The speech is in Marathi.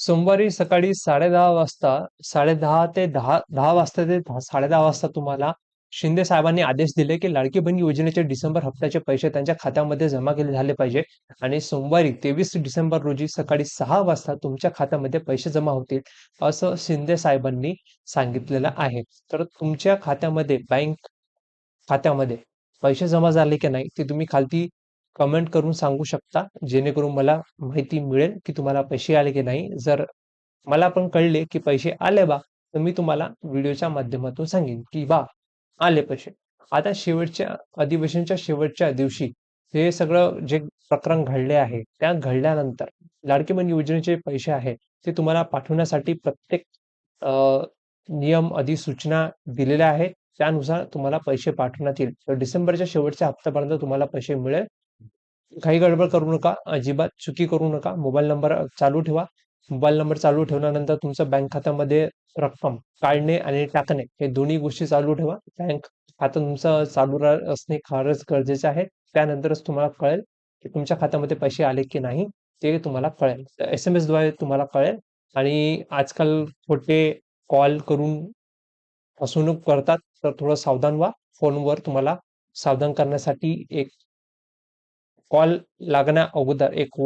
सोमवारी सकाळी साडेदहा वाजता साडेदहा ते दहा दहा वाजता ते दहा- साडेदहा वाजता तुम्हाला शिंदे साहेबांनी आदेश दिले की लाडकी बहीण योजनेचे डिसेंबर हप्त्याचे पैसे त्यांच्या खात्यामध्ये जमा केले झाले पाहिजे आणि सोमवारी तेवीस डिसेंबर रोजी सकाळी सहा वाजता तुमच्या खात्यामध्ये पैसे जमा होतील असं शिंदे साहेबांनी सांगितलेलं आहे. तर तुमच्या खात्यामध्ये बँक खात्यामध्ये पैसे जमा झाले की नाही ते तुम्ही खालती कमेंट करून सांगू शकता जेणेकरून मला माहिती मिळेल की तुम्हाला पैसे आले की नाही. जर मला पण कळले की पैसे आले बा तर मी तुम्हाला व्हिडिओच्या माध्यमातून सांगेन की बा आले पैसे. आता शेवटच्या अधिवेशनच्या शेवटच्या दिवशी हे सगळं जे प्रकरण घडले आहे त्या घडल्यानंतर लाडकी बहीण योजनेचे पैसे आहेत ते तुम्हाला पाठवण्यासाठी प्रत्येक नियम अधिसूचना दिलेल्या आहेत. त्यानुसार तुम्हाला पैसे पाठवण्यात येईल. तर डिसेंबरच्या शेवटच्या हप्त्यापर्यंत तुम्हाला पैसे मिळेल. काही गडबड करू नका अजिबात चुकी करू नका. मोबाईल नंबर चालू ठेवा. मोबाईल नंबर चालू ठेवल्यानंतर तुमच्या बँक खात्यामध्ये रक्कम काढणे आणि टाकणे हे दोन्ही गोष्टी चालू ठेवा. बँक खातं तुमचं चालू असणे फारच गरजेचे आहे. त्यानंतरच तुम्हाला कळेल की तुमच्या खात्यामध्ये पैसे आले की नाही ते तुम्हाला कळेल. एस एम एसद्वारे तुम्हाला कळेल आणि आजकाल खोटे कॉल करून फसवणूक करतात तर थोडं सावधान व्हा. फोनवर तुम्हाला सावधान करण्यासाठी एक कॉल लागण्या अगोदर एक